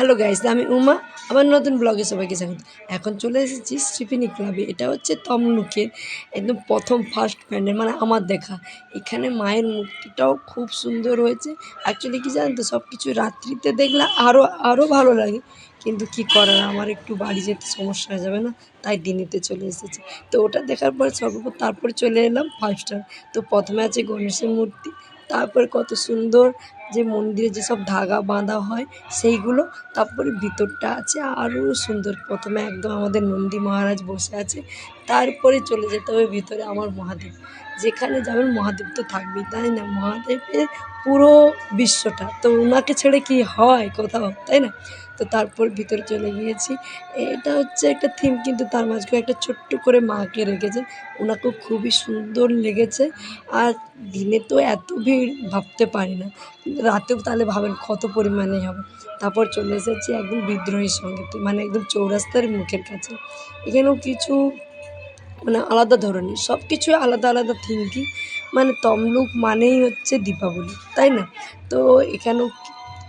Hello guys আমি উমা, আমার নতুন ব্লগে সবাইকে স্বাগত। এখন চলে এসেছি স্টিফিনি ক্লাবে এটা হচ্ছে তমলুকের একদম প্রথম ফার্স্ট প্যান্ডেল মানে আমার দেখা। এখানে মায়ের মূর্তিটাও খুব সুন্দর হয়েছে। অ্যাকচুয়ালি কি জানেন তো সব কিছু রাত্রিতে দেখলে আরও আরও ভালো লাগে। কিন্তু কি করার, আমার একটু বাড়ি যেতে সমস্যা হয়ে যাবে না, তাই দিনেতে চলে এসেছি। তো ওটা দেখার পর সর্বপ্রথম তারপরে চলে এলাম ফাইভ স্টার তো প্রথমে আছে গণেশের মূর্তি, তারপর কত সুন্দর যে মন্দিরে যেসব ধাগা বাঁধা হয়, সেইগুলো তারপরে ভিতরটা আছে। আরও সুন্দর, প্রথমে একদম আমাদের নন্দী মহারাজ বসে আছে। তারপরে চলে যেতে হবে ভিতরে আমার মহাদেব। যেখানে যাবেন মহাদেব তো থাকবেই, তাই না? মহাদেবের পুরো বিশ্বটা, তো ওনাকে ছেড়ে কি হয় কোথাও তাই না? তো তারপর ভিতরে চলে গিয়েছি। এটা হচ্ছে একটা থিম কিন্তু তার মাঝখানে একটা ছোট্ট করে মাকে রেখেছে। ওনাকেও খুবই সুন্দর লেগেছে। আর দিনে তো এত ভিড় ভাবতে পারি না। রাতেও তাহলে ভাবেন কত পরিমাণে হবে। তারপর চলে এসেছি একদম বিদ্রোহীর সঙ্গে মানে একদম চৌরাস্তার মুখের কাছে। এখানেও কিছু মানে আলাদা ধরনের। সব কিছুই আলাদা আলাদা থিঙ্কিং মানে তমলুক মানেই হচ্ছে দীপাবলি, তাই না? তো এখানেও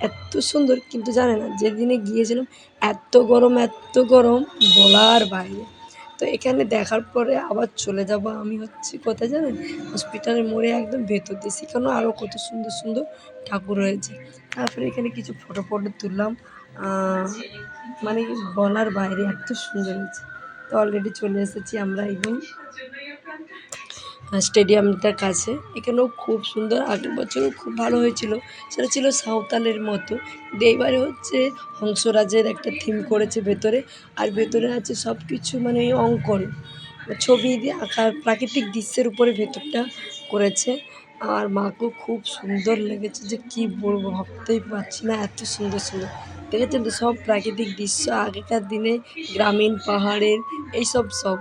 এত সুন্দর, কিন্তু জানে না, যেদিনে গিয়েছিলাম, এত গরম এত গরম বলার বাইরে। তো এখানে দেখার পরে আবার চলে যাব আমি হচ্ছে কোথায় জানেন? হসপিটালের মোড়ে একদম ভেতর দিয়ে। সেখানেও আরও কত সুন্দর সুন্দর ঠাকুর রয়েছে। তারপরে এখানে কিছু ফটো ফটো তুললাম। মানে বলার বাইরে এত সুন্দর হয়েছে। তো অলরেডি চলে এসেছি আমরা একদম স্টেডিয়ামটার কাছে। এখানেও খুব সুন্দর, আগের বছরও খুব ভালো হয়েছিল। সেটা ছিল সাঁওতালের মতো। এইবারে হচ্ছে হংসরাজের একটা থিম করেছে ভেতরে। আর ভেতরে আছে সব কিছু মানে অঙ্কন। ছবি দিয়ে আঁকা, প্রাকৃতিক দৃশ্যের উপরে ভেতরটা করেছে। আর মাকেও খুব সুন্দর লেগেছে যে কি বলব, ভাবতেই পারছি না, এত সুন্দর সুন্দর দেখেছেন তো সব প্রাকৃতিক দৃশ্য আগেকার দিনে গ্রামীণ পাহাড়ের এইসব সব।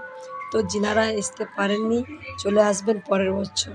তো যিনারা আসতে পারেননি, চলে আসবেন পরের বছর।